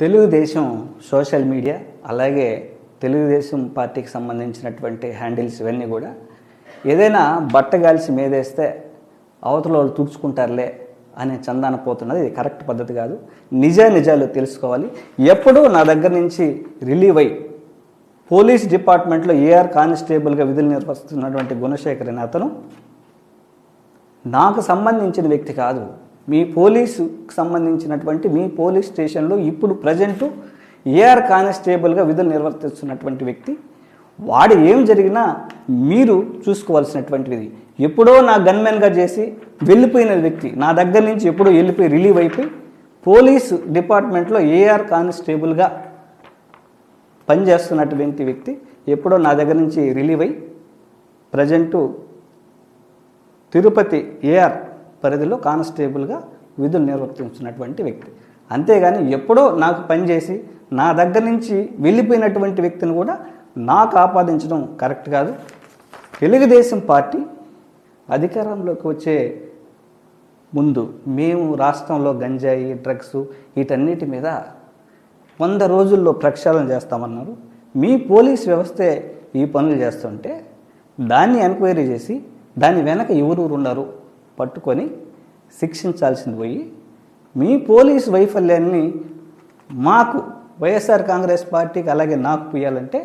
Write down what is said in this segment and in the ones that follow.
Telugu Desam social media అలాగే తెలుగుదేశం పార్టీకి సంబంధించినటువంటి హ్యాండిల్స్ ఇవన్నీ కూడా ఏదైనా బట్టగాల్సి మీదేస్తే అవతల వాళ్ళు తుడుచుకుంటారులే అనే చందాన పోతున్నది. ఇది కరెక్ట్ పద్ధతి కాదు. నిజ నిజాలు తెలుసుకోవాలి. ఎప్పుడూ నా దగ్గర నుంచి రిలీవ్ అయ్యి పోలీస్ డిపార్ట్మెంట్లో ఏఆర్ కానిస్టేబుల్గా విధులు నిర్వహిస్తున్నటువంటి గుణశేఖర్ అనే అతను నాకు సంబంధించిన వ్యక్తి కాదు. మీ పోలీసుకు సంబంధించినటువంటి మీ పోలీస్ స్టేషన్లో ఇప్పుడు ప్రజెంట్ ఏఆర్ కానిస్టేబుల్గా విధులు నిర్వర్తిస్తున్నటువంటి వ్యక్తి వాడు ఏం జరిగినా మీరు చూసుకోవాల్సినటువంటిది. ఎప్పుడో నా గన్మెన్గా చేసి వెళ్ళిపోయిన వ్యక్తి నా దగ్గర నుంచి ఎప్పుడో వెళ్ళిపోయి రిలీవ్ అయిపోయి పోలీసు డిపార్ట్మెంట్లో ఏఆర్ కానిస్టేబుల్గా పనిచేస్తున్నటువంటి వ్యక్తి ఎప్పుడో నా దగ్గర నుంచి రిలీవ్ అయి ప్రజెంటు తిరుపతి ఏఆర్ పరిధిలో కానిస్టేబుల్గా విధులు నిర్వర్తించినటువంటి వ్యక్తి. అంతేగాని ఎప్పుడో నాకు పనిచేసి నా దగ్గర నుంచి వెళ్ళిపోయినటువంటి వ్యక్తిని కూడా నాకు ఆపాదించడం కరెక్ట్ కాదు. తెలుగుదేశం పార్టీ అధికారంలోకి వచ్చే ముందు మేము రాష్ట్రంలో గంజాయి డ్రగ్స్ వీటన్నిటి మీద వంద రోజుల్లో ప్రక్షాళన చేస్తామన్నారు. మీ పోలీస్ వ్యవస్థే ఈ పనులు చేస్తుంటే దాన్ని ఎంక్వైరీ చేసి దాని వెనక ఎవరు ఉన్నారు పట్టుకొని శిక్షించాల్సింది పోయి మీ పోలీస్ వైఫల్యాన్ని మాకు వైఎస్ఆర్ కాంగ్రెస్ పార్టీకి అలాగే నాకు పోయాలంటే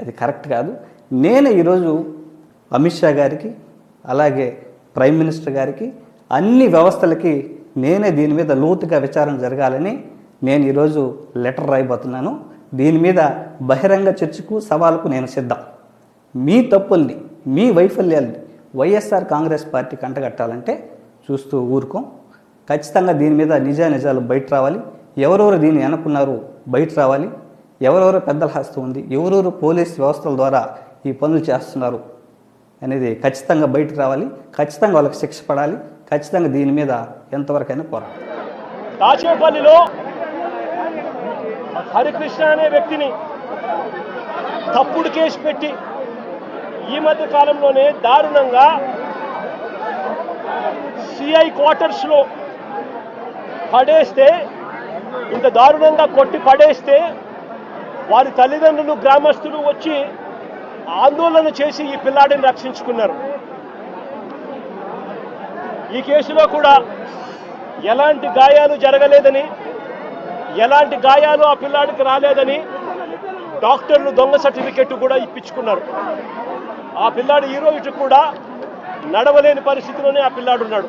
అది కరెక్ట్ కాదు. నేను ఈరోజు అమిత్ షా గారికి అలాగే ప్రైమ్ మినిస్టర్ గారికి అన్ని వ్యవస్థలకి నేనే దీని మీద లోతుగా విచారణ జరగాలని నేను ఈరోజు లెటర్ రాయబోతున్నాను. దీని మీద బహిరంగ చర్చకు సవాలుకు నేను సిద్ధం. మీ తప్పుల్ని మీ వైఫల్యాల్ని వైఎస్ఆర్ కాంగ్రెస్ పార్టీ కంటగట్టాలంటే చూస్తూ ఊరుకోం. ఖచ్చితంగా దీని మీద నిజా నిజాలు బయట రావాలి. ఎవరెవరు దీన్ని అనుకున్నారు బయట రావాలి. ఎవరెవరు పెద్దల హస్తం ఉంది. ఎవరెవరు పోలీస్ వ్యవస్థల ద్వారా ఈ పనులు చేస్తున్నారు అనేది ఖచ్చితంగా బయటకు రావాలి. ఖచ్చితంగా వాళ్ళకి శిక్ష పడాలి. ఖచ్చితంగా దీని మీద ఎంతవరకైనా పోరాడాలి. దాచేపల్లిలో హరికృష్ణ అనే వ్యక్తిని తప్పుడు కేసు పెట్టి ఈ మధ్య కాలంలోనే దారుణంగా సిఐ క్వార్టర్స్లో పడేస్తే ఇంత దారుణంగా కొట్టి పడేస్తే వారి తల్లిదండ్రులు గ్రామస్తులు వచ్చి ఆందోళన చేసి ఈ పిల్లాడిని రక్షించుకున్నారు. ఈ కేసులో కూడా ఎలాంటి గాయాలు జరగలేదని ఎలాంటి గాయాలు ఆ పిల్లాడికి రాలేదని డాక్టర్లు దొంగ సర్టిఫికెట్ కూడా ఇప్పించుకున్నారు. ఆ పిల్లాడు ఈ రోజు కూడా నడవలేని పరిస్థితిలోనే ఆ పిల్లాడున్నాడు.